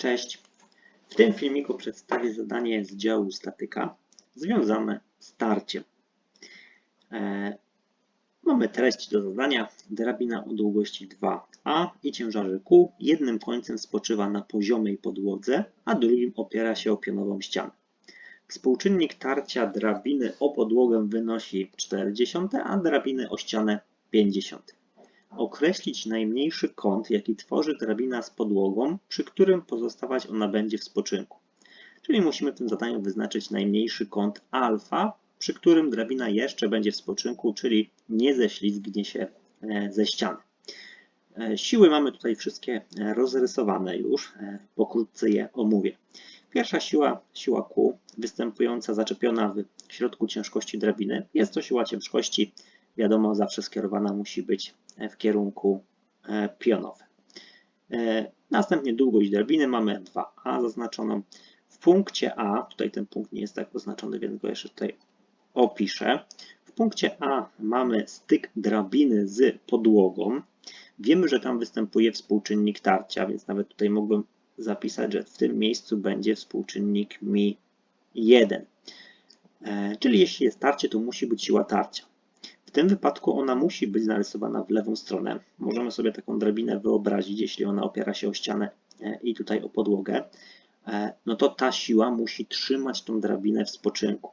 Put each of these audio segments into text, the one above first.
Cześć. W tym filmiku przedstawię zadanie z działu statyka związane z tarciem. E, mamy treść do zadania. Drabina o długości 2a i ciężarze Q jednym końcem spoczywa na poziomej podłodze, a drugim opiera się o pionową ścianę. Współczynnik tarcia drabiny o podłogę wynosi 40, a drabiny o ścianę 50 określić najmniejszy kąt, jaki tworzy drabina z podłogą, przy którym pozostawać ona będzie w spoczynku. Czyli musimy w tym zadaniu wyznaczyć najmniejszy kąt alfa, przy którym drabina jeszcze będzie w spoczynku, czyli nie ześlizgnie się e, ze ściany. E, siły mamy tutaj wszystkie e, rozrysowane już, pokrótce je omówię. Pierwsza siła, siła Q, występująca zaczepiona w środku ciężkości drabiny. Jest to siła ciężkości, wiadomo, zawsze skierowana musi być w kierunku e, pionowym. E, następnie długość drabiny mamy 2a zaznaczoną. W punkcie A, tutaj ten punkt nie jest tak oznaczony, więc go jeszcze tutaj opiszę. W punkcie A mamy styk drabiny z podłogą. Wiemy, że tam występuje współczynnik tarcia, więc nawet tutaj mógłbym zapisać, że w tym miejscu będzie współczynnik mi 1. E, czyli jeśli jest tarcie, to musi być siła tarcia. W tym wypadku ona musi być narysowana w lewą stronę. Możemy sobie taką drabinę wyobrazić, jeśli ona opiera się o ścianę e, i tutaj o podłogę. E, no to ta siła musi trzymać tą drabinę w spoczynku.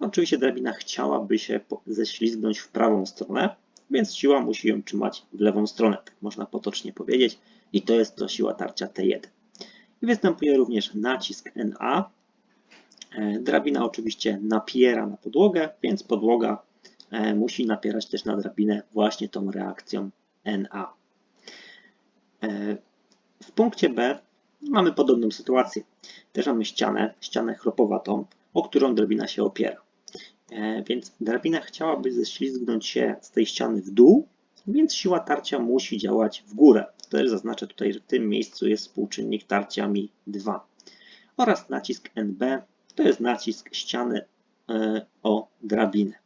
Oczywiście drabina chciałaby się ześlizgnąć w prawą stronę, więc siła musi ją trzymać w lewą stronę, tak można potocznie powiedzieć. I to jest to siła tarcia T1. I występuje również nacisk NA. E, drabina oczywiście napiera na podłogę, więc podłoga musi napierać też na drabinę właśnie tą reakcją Na. E, w punkcie B mamy podobną sytuację. Też mamy ścianę, ścianę chropowatą, o którą drabina się opiera. E, więc drabina chciałaby ześlizgnąć się z tej ściany w dół, więc siła tarcia musi działać w górę. Też zaznaczę tutaj, że w tym miejscu jest współczynnik tarcia Mi 2. Oraz nacisk NB to jest nacisk ściany o drabinę.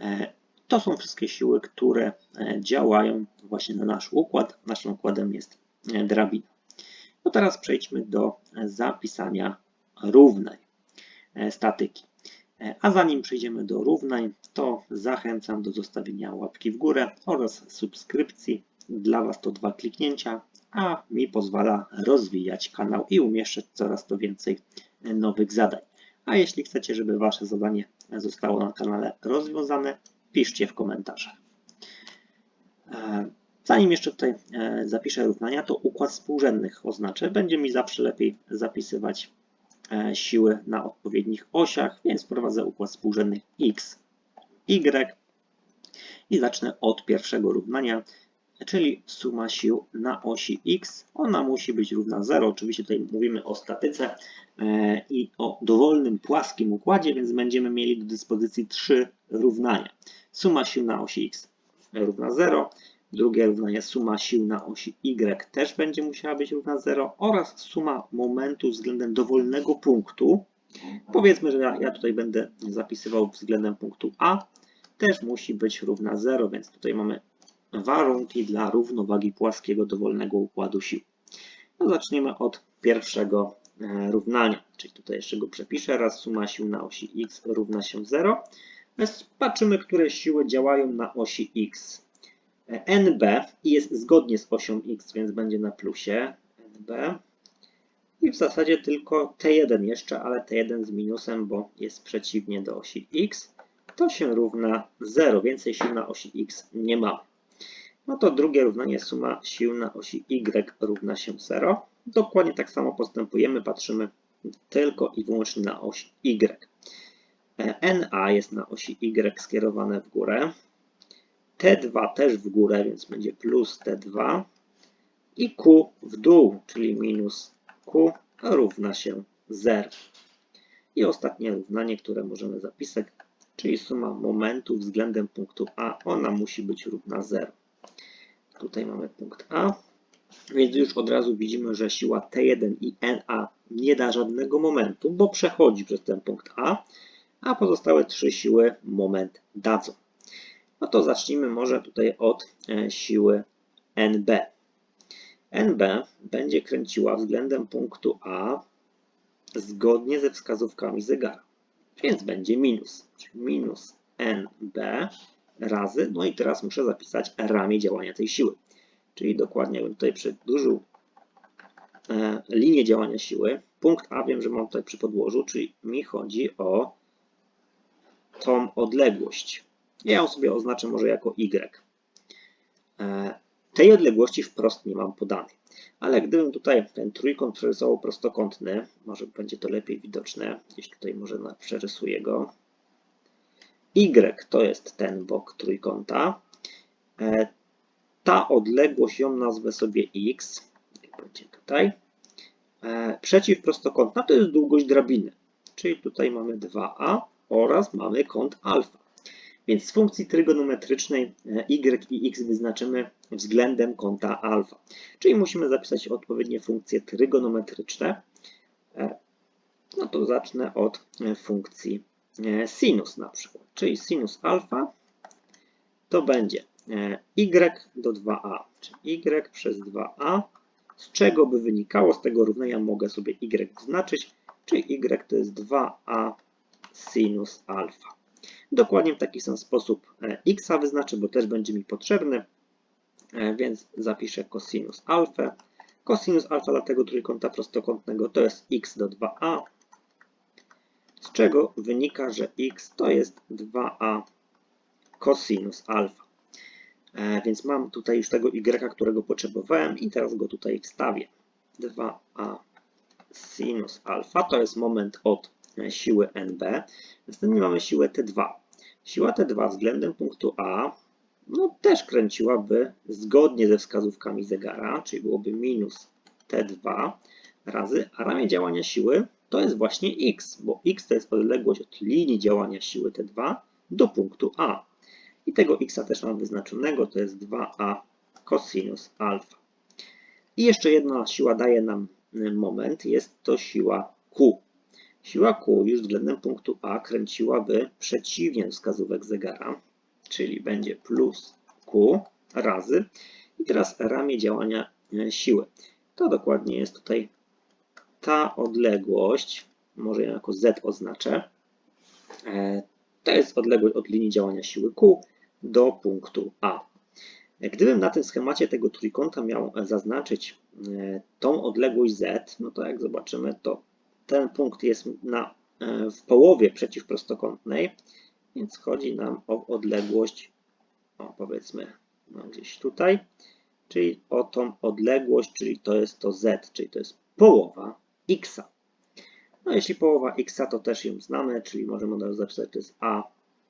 E, to są wszystkie siły, które e, działają właśnie na nasz układ. Naszym układem jest e, drabina. No teraz przejdźmy do zapisania równań statyki. A zanim przejdziemy do równań, to zachęcam do zostawienia łapki w górę oraz subskrypcji. Dla Was to dwa kliknięcia, a mi pozwala rozwijać kanał i umieszczać coraz to więcej nowych zadań. A jeśli chcecie, żeby Wasze zadanie zostało na kanale rozwiązane, piszcie w komentarzach. E, zanim jeszcze tutaj e, zapiszę równania, to układ współrzędnych oznaczę. Będzie mi zawsze lepiej zapisywać e, siły na odpowiednich osiach, więc wprowadzę układ współrzędnych x, y i zacznę od pierwszego równania, czyli suma sił na osi x. Ona musi być równa 0. Oczywiście tutaj mówimy o statyce, i o dowolnym płaskim układzie, więc będziemy mieli do dyspozycji trzy równania. Suma sił na osi x równa 0, drugie równanie suma sił na osi y też będzie musiała być równa 0 oraz suma momentu względem dowolnego punktu. Powiedzmy, że ja, ja tutaj będę zapisywał względem punktu A, też musi być równa 0, więc tutaj mamy warunki dla równowagi płaskiego dowolnego układu sił. No zaczniemy od pierwszego E, równania. Czyli tutaj jeszcze go przepiszę. Raz suma sił na osi x równa się 0. Więc patrzymy, które siły działają na osi x. E, NB jest zgodnie z osią x, więc będzie na plusie. NB. I w zasadzie tylko T1 jeszcze, ale T1 z minusem, bo jest przeciwnie do osi x. To się równa 0. Więcej sił na osi x nie ma. No to drugie równanie suma sił na osi y równa się 0. Dokładnie tak samo postępujemy, patrzymy tylko i wyłącznie na oś Y. NA jest na osi Y skierowane w górę. T2 też w górę, więc będzie plus T2. I Q w dół, czyli minus Q równa się 0. I ostatnie równanie, które możemy zapisać, czyli suma momentu względem punktu A, ona musi być równa 0. Tutaj mamy punkt A. Więc już od razu widzimy, że siła T1 i NA nie da żadnego momentu, bo przechodzi przez ten punkt A, a pozostałe trzy siły moment dadzą. No to zacznijmy może tutaj od e, siły NB. NB będzie kręciła względem punktu A zgodnie ze wskazówkami zegara. Więc będzie minus, czyli minus NB razy, no i teraz muszę zapisać ramię działania tej siły. Czyli dokładnie bym tutaj przedłużył e, linię działania siły. Punkt A wiem, że mam tutaj przy podłożu, czyli mi chodzi o tą odległość. Ja ją sobie oznaczę może jako Y. E, tej odległości wprost nie mam podanej. Ale gdybym tutaj ten trójkąt przerysował prostokątny, może będzie to lepiej widoczne, gdzieś tutaj może przerysuję go. Y to jest ten bok trójkąta. Ta odległość ją nazwę sobie x, będzie tutaj. E, przeciwprostokątna to jest długość drabiny, czyli tutaj mamy 2a oraz mamy kąt alfa. Więc z funkcji trygonometrycznej e, y i x wyznaczymy względem kąta alfa. Czyli musimy zapisać odpowiednie funkcje trygonometryczne. E, no to zacznę od funkcji sinus na przykład. Czyli sinus alfa to będzie y do 2a, czyli y przez 2a, z czego by wynikało, z tego równania mogę sobie y wyznaczyć, czyli y to jest 2a sinus alfa. Dokładnie w taki sam sposób e, x wyznaczę, bo też będzie mi potrzebny, e, więc zapiszę cosinus alfa. Cosinus alfa dla tego trójkąta prostokątnego to jest x do 2a, z czego wynika, że x to jest 2a cosinus alfa. E, więc mam tutaj już tego y, którego potrzebowałem i teraz go tutaj wstawię. 2a sinus alfa to jest moment od siły NB. Następnie mamy siłę T2. Siła T2 względem punktu A no, też kręciłaby zgodnie ze wskazówkami zegara, czyli byłoby minus T2 razy, a ramię działania siły to jest właśnie x, bo x to jest odległość od linii działania siły T2 do punktu A. I tego x też mam wyznaczonego, to jest 2a cosinus alfa. I jeszcze jedna siła daje nam moment, jest to siła Q. Siła Q już względem punktu A kręciłaby przeciwnie wskazówek zegara, czyli będzie plus Q razy i teraz ramię działania e, siły. To dokładnie jest tutaj ta odległość, może ją jako Z oznaczę. E, to jest odległość od linii działania siły Q do punktu A. Gdybym na tym schemacie tego trójkąta miał zaznaczyć e, tą odległość Z, no to jak zobaczymy, to ten punkt jest na, e, w połowie przeciwprostokątnej, więc chodzi nam o odległość, o powiedzmy no gdzieś tutaj, czyli o tą odległość, czyli to jest to z, czyli to jest połowa x. No jeśli połowa x, to też ją znamy, czyli możemy od razu zapisać, to jest a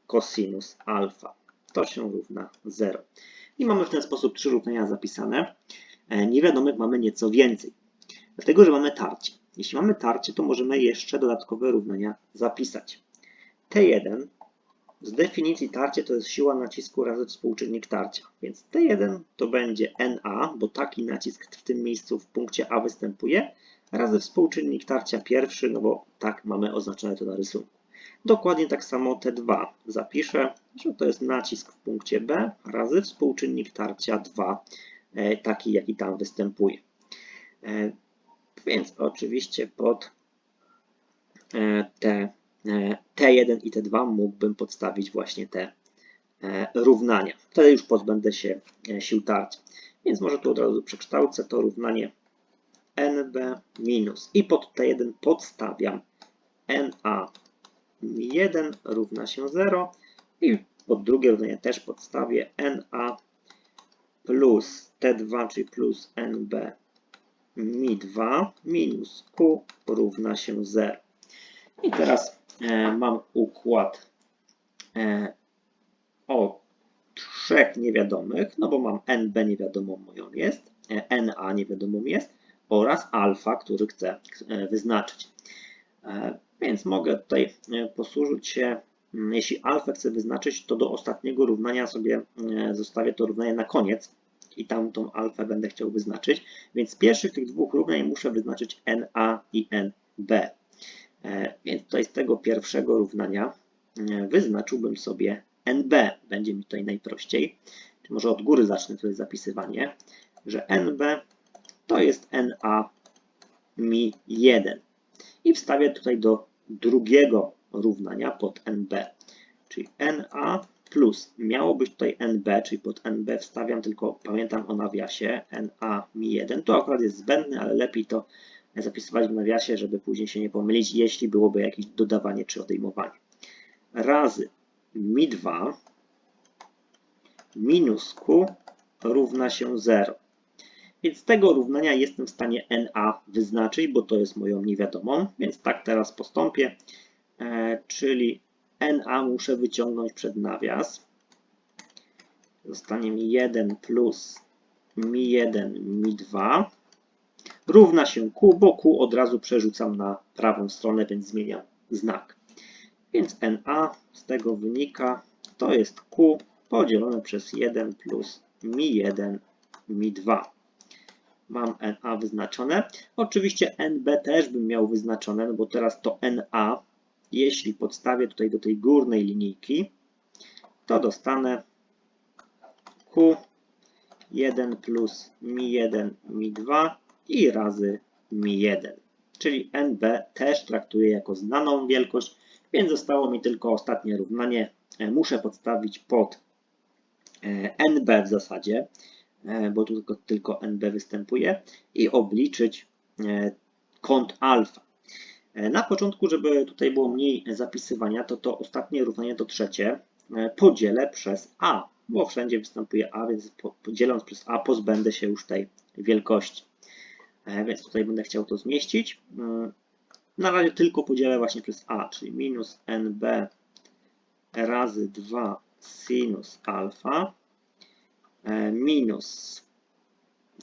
cosinus alfa. To się równa 0. I mamy w ten sposób trzy równania zapisane. E, niewiadomych mamy nieco więcej, dlatego że mamy tarcie. Jeśli mamy tarcie, to możemy jeszcze dodatkowe równania zapisać. T1 z definicji tarcie to jest siła nacisku razy współczynnik tarcia. Więc T1 to będzie NA, bo taki nacisk w tym miejscu w punkcie A występuje, razy współczynnik tarcia pierwszy, no bo tak mamy oznaczone to na rysunku. Dokładnie tak samo T2 zapiszę, że to jest nacisk w punkcie B razy współczynnik tarcia 2, e, taki jaki tam występuje. E, więc oczywiście pod e, te e, T1 i T2 mógłbym podstawić właśnie te równania. Wtedy już pozbędę się sił tarcia. Więc może tu od razu przekształcę to równanie NB minus i pod T1 podstawiam NA1 równa się 0 i pod drugie równanie też podstawię NA plus T2, czyli plus NB mi2 minus q równa się 0. I teraz e, mam układ e, o trzech niewiadomych, no bo mam nb niewiadomą moją jest, e, na niewiadomą jest oraz alfa, który chcę e, wyznaczyć. E, więc mogę tutaj e, posłużyć się, jeśli alfę chcę wyznaczyć, to do ostatniego równania sobie zostawię to równanie na koniec, i tamtą alfę będę chciał wyznaczyć. Więc z pierwszych tych dwóch równań muszę wyznaczyć NA i NB. E, więc tutaj z tego pierwszego równania e, wyznaczyłbym sobie NB. Będzie mi tutaj najprościej. Czy może od góry zacznę tutaj zapisywanie, że NB to jest NA mi 1. I wstawię tutaj do drugiego równania pod NB. Czyli NA plus miało być tutaj NB, czyli pod NB wstawiam tylko, pamiętam o nawiasie, NA mi 1. To akurat jest zbędne, ale lepiej to zapisywać w nawiasie, żeby później się nie pomylić, jeśli byłoby jakieś dodawanie czy odejmowanie. Razy mi 2 minus q równa się 0. Więc z tego równania jestem w stanie NA wyznaczyć, bo to jest moją niewiadomą, więc tak teraz postąpię, e, czyli NA muszę wyciągnąć przed nawias. Zostanie mi 1 plus mi 1, mi 2 równa się Q, bo Q od razu przerzucam na prawą stronę, więc zmieniam znak. Więc NA z tego wynika, to jest Q podzielone przez 1 plus mi 1, mi 2. Mam NA wyznaczone. Oczywiście NB też bym miał wyznaczone, no bo teraz to NA, jeśli podstawię tutaj do tej górnej linijki, to dostanę Q 1 plus mi 1, mi 2 i razy mi 1. Czyli NB też traktuję jako znaną wielkość, więc zostało mi tylko ostatnie równanie. E, Muszę podstawić pod e, NB w zasadzie, bo tu tylko, tylko NB występuje i obliczyć kąt alfa. Na początku, żeby tutaj było mniej zapisywania, to to ostatnie równanie, to trzecie, podzielę przez A, bo wszędzie występuje A, więc dzieląc przez A pozbędę się już tej wielkości. E, więc tutaj będę chciał to zmieścić. Na razie tylko podzielę właśnie przez a, czyli minus nb razy 2 sinus alfa e, minus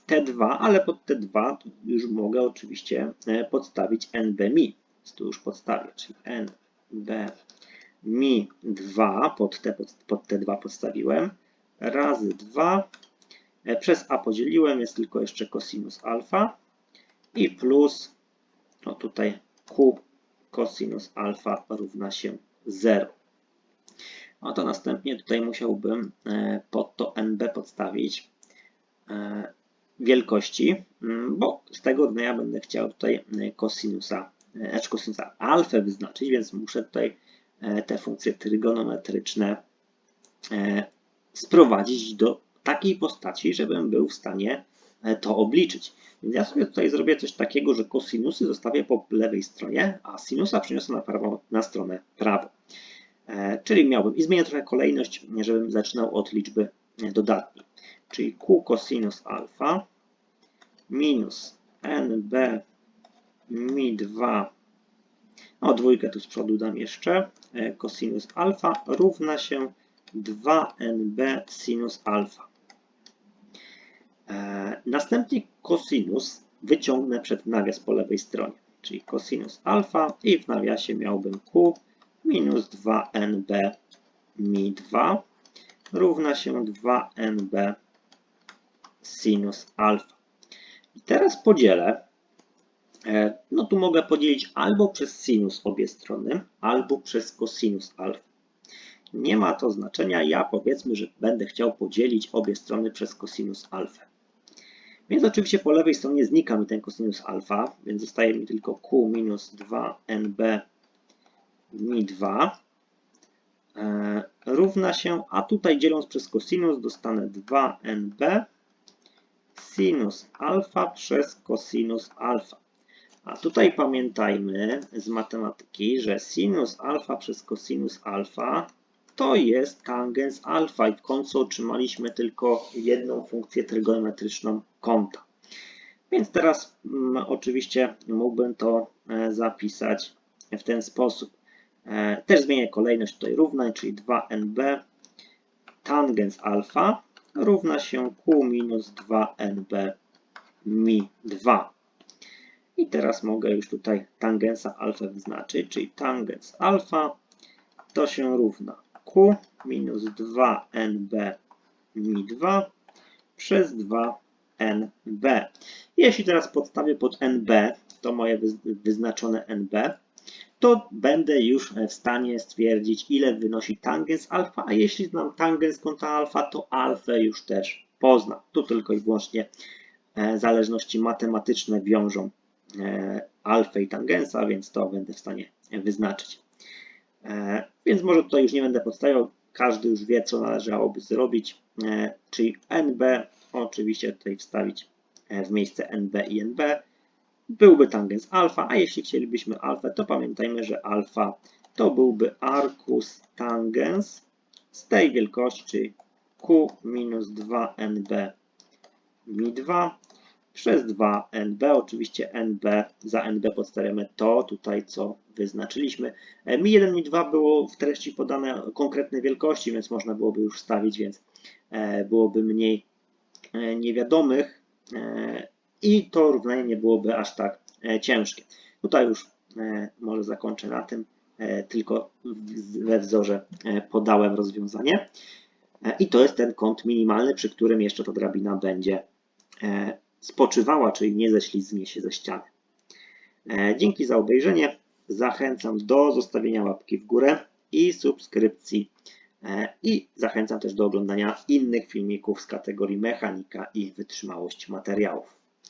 t2, ale pod t2 już mogę oczywiście e, podstawić nb mi. Więc tu już podstawię, czyli nb mi 2 pod, te, pod t2 podstawiłem razy 2 przez a podzieliłem, jest tylko jeszcze cosinus alfa i plus, no tutaj q cosinus alfa równa się 0. No to następnie tutaj musiałbym e, pod to nb podstawić e, wielkości, mm, bo z tego dnia będę chciał tutaj e, znaczy cosinusa alfę wyznaczyć, więc muszę tutaj te funkcje trygonometryczne sprowadzić do takiej postaci, żebym był w stanie to obliczyć. Więc ja sobie tutaj zrobię coś takiego, że kosinusy zostawię po lewej stronie, a sinusa przeniosę na, prawo, na stronę prawą. E, czyli miałbym, i zmienię trochę kolejność, żebym zaczynał od liczby dodatniej. Czyli q cosinus alfa minus nb mi 2, o dwójkę tu z przodu dam jeszcze, e, cosinus alfa równa się 2nb sinus alfa. E, następnie cosinus wyciągnę przed nawias po lewej stronie, czyli cosinus alfa i w nawiasie miałbym q minus 2nb mi 2 równa się 2nb sinus alfa. I teraz podzielę, e, no tu mogę podzielić albo przez sinus obie strony, albo przez cosinus alfa. Nie ma to znaczenia, ja powiedzmy, że będę chciał podzielić obie strony przez cosinus alfa. Więc oczywiście po lewej stronie znika mi ten cosinus alfa, więc zostaje mi tylko q minus 2nb mi 2 e, równa się, a tutaj dzieląc przez cosinus dostanę 2nb sinus alfa przez cosinus alfa. A tutaj pamiętajmy z matematyki, że sinus alfa przez cosinus alfa to jest tangens alfa i w końcu otrzymaliśmy tylko jedną funkcję trygonometryczną kąta. Więc teraz mm, oczywiście mógłbym to e, zapisać w ten sposób. E, też zmienię kolejność tutaj równań, czyli 2nb tangens alfa równa się q minus 2nb mi 2. I teraz mogę już tutaj tangensa alfa wyznaczyć, czyli tangens alfa to się równa q minus 2nb mi 2 przez 2nb. Jeśli teraz podstawię pod nb, to moje wyznaczone nb, to będę już w stanie stwierdzić, ile wynosi tangens alfa, a jeśli znam tangens kąta alfa, to alfę już też poznam. Tu tylko i wyłącznie e, zależności matematyczne wiążą e, alfę i tangensa, więc to będę w stanie wyznaczyć. E, Więc może tutaj już nie będę podstawiał, każdy już wie, co należałoby zrobić, czyli NB, oczywiście tutaj wstawić w miejsce NB i NB, byłby tangens alfa, a jeśli chcielibyśmy alfę, to pamiętajmy, że alfa to byłby arcus tangens z tej wielkości, Q minus 2NB mi 2 przez 2NB. Oczywiście NB za NB podstawiamy to tutaj, co wyznaczyliśmy. E, Mi 1, Mi 2 było w treści podane konkretne wielkości, więc można byłoby już wstawić, więc e, byłoby mniej e, niewiadomych i to równanie nie byłoby aż tak e, ciężkie. Tutaj już e, może zakończę na tym, e, tylko we wzorze podałem rozwiązanie. I to jest ten kąt minimalny, przy którym jeszcze ta drabina będzie spoczywała, czyli nie ześlizgnie się ze ściany. Dzięki za obejrzenie. Zachęcam do zostawienia łapki w górę i subskrypcji. I zachęcam też do oglądania innych filmików z kategorii mechanika i wytrzymałość materiałów.